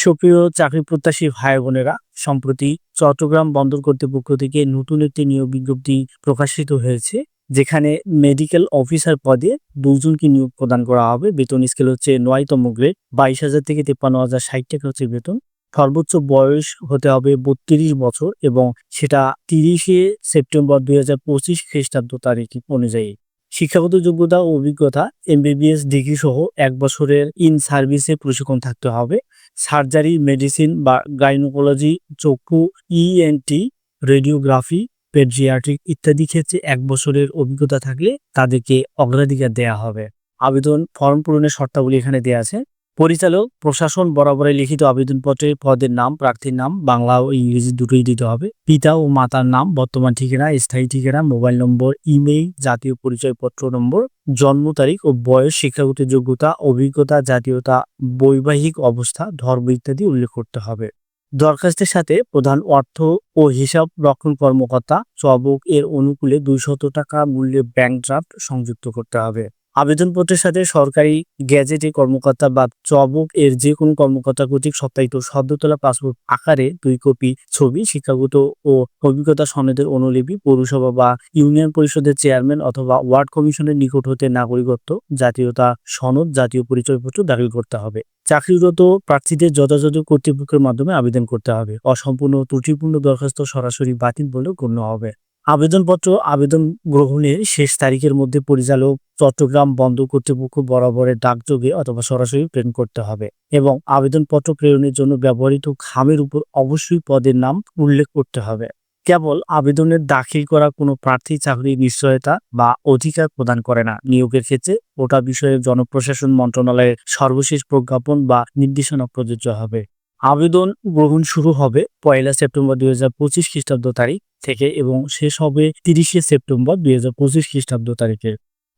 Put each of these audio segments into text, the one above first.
সুপ্রিয় চাকরি প্রত্যাশী ভাই বোনেরা, সম্প্রতি চট্টগ্রাম বন্দর কর্তৃপক্ষ থেকে নতুন একটি নিয়োগ বিজ্ঞপ্তি প্রকাশিত হয়েছে, যেখানে মেডিকেল অফিসার পদে দুজনকে নিয়োগ প্রদান করা হবে। বেতন স্কেল হচ্ছে নয়তম গ্রেড, বাইশ হাজার থেকে তেপ্পান্ন হাজার ষাট টাকা হচ্ছে বেতন। সর্বোচ্চ বয়স হতে হবে বত্রিশ বছর এবং সেটা তিরিশে সেপ্টেম্বর দুই হাজার পঁচিশ খ্রিস্টাব্দ তারিখ অনুযায়ী। শিক্ষাগত যোগ্যতা ও অভিজ্ঞতা এমবিবিএস ডিগ্রি সহ এক বছরের ইন সার্ভিসে প্রশিক্ষণ থাকতে হবে। সার্জারি মেডিসিন বা গাইনোকোলজি চক্ষু ইএনটি রেডিওগ্রাফি পেডিয়াট্রিক ইত্যাদি ক্ষেত্রে এক বছরের অভিজ্ঞতা থাকলে তাদেরকে অগ্রাধিকার দেয়া হবে। আবেদন ফর্ম পূরণের শর্তাবলী এখানে দেওয়া আছে। পরিচালক, প্রশাসন বরাবরের লিখিত আবেদনপত্রে পদের নাম, প্রার্থীর নাম, বাংলা ও ইংরেজি দুটোই দিতে হবে। পিতা ও মাতার নাম, বর্তমান ঠিকানা, স্থায়ী ঠিকানা, মোবাইল নম্বর, ইমেইল, জাতীয় পরিচয়পত্র নম্বর, জন্ম তারিখ ও বয়স, শিক্ষাগত যোগ্যতা, অভিজ্ঞতা, জাতীয়তা, বৈবাহিক অবস্থা, ধর্ম ইত্যাদি উল্লেখ করতে হবে। দরখাস্তের সাথে প্রধান অর্থ ও হিসাব রক্ষণ কর্মকর্তা, চবক এর অনুকূলে দুইশত টাকা মূল্যে ব্যাংক ড্রাফট সংযুক্ত করতে হবে। আবেদনপত্রের সাথে সরকারি গ্যাজেটে কর্মকর্তা বা চবক এর যে কোনো কর্মকর্তা কর্তৃক সত্যায়িত সদ্য তোলা পাসপোর্ট আকারে দুই কপি ছবি, শিক্ষাগত ও অভিজ্ঞতা সনদের অনুলিপি, পৌরসভা বা ইউনিয়ন পরিষদের চেয়ারম্যান অথবা ওয়ার্ড কমিশনের নিকট হতে নাগরিকত্ব, জাতীয়তা সনদ, জাতীয় পরিচয়পত্র দাখিল করতে হবে। চাকরিরত প্রার্থীদের যথাযথ কর্তৃপক্ষের মাধ্যমে আবেদন করতে হবে। অসম্পূর্ণ ত্রুটিপূর্ণ দরখাস্ত সরাসরি বাতিল বলেও গণ্য হবে। আবেদনপত্র, আবেদন গ্রহণের শেষ তারিখের মধ্যে পরিচালক চট্টগ্রাম বন্দর কর্তৃপক্ষ বরাবরের ডাকযোগে অথবা সরাসরি প্রেরণ করতে হবে এবং আবেদনপত্র প্রেরণের জন্য ব্যবহৃত খামের উপর অবশ্যই পদের নাম উল্লেখ করতে হবে। কেবল আবেদনের দাখিল করা কোনো প্রার্থী চাকরির নিশ্চয়তা বা অধিকার প্রদান করে না। নিয়োগের ক্ষেত্রে ওটা বিষয়ে জনপ্রশাসন মন্ত্রণালয়ের সর্বশেষ প্রজ্ঞাপন বা নির্দেশনা প্রযোজ্য হবে। আবেদন গ্রহণ শুরু হবে পয়লা সেপ্টেম্বর দুই হাজার পঁচিশ খ্রিস্টাব্দ তারিখ থেকে এবং শেষ হবে তিরিশে সেপ্টেম্বর দুই হাজার পঁচিশ খ্রিস্টাব্দ তারিখে।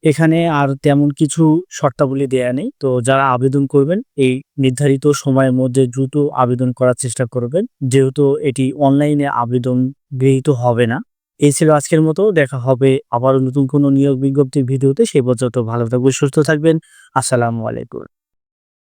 এখানে আর তেমন কিছু শর্তাবলী দেয়া নেই, তো যারা আবেদন করবেন, এই নির্ধারিত সময়ের মধ্যে দ্রুত আবেদন করার চেষ্টা করবেন। যেহেতু এটি অনলাইনে আবেদন গৃহীত হবে না। এই ছিল আজকের মতো, দেখা হবে আবারও নতুন কোনো নিয়োগ বিজ্ঞপ্তির ভিডিওতে। সেই পর্যন্ত ভালো থাকবেন, সুস্থ থাকবেন। আসসালামু আলাইকুম।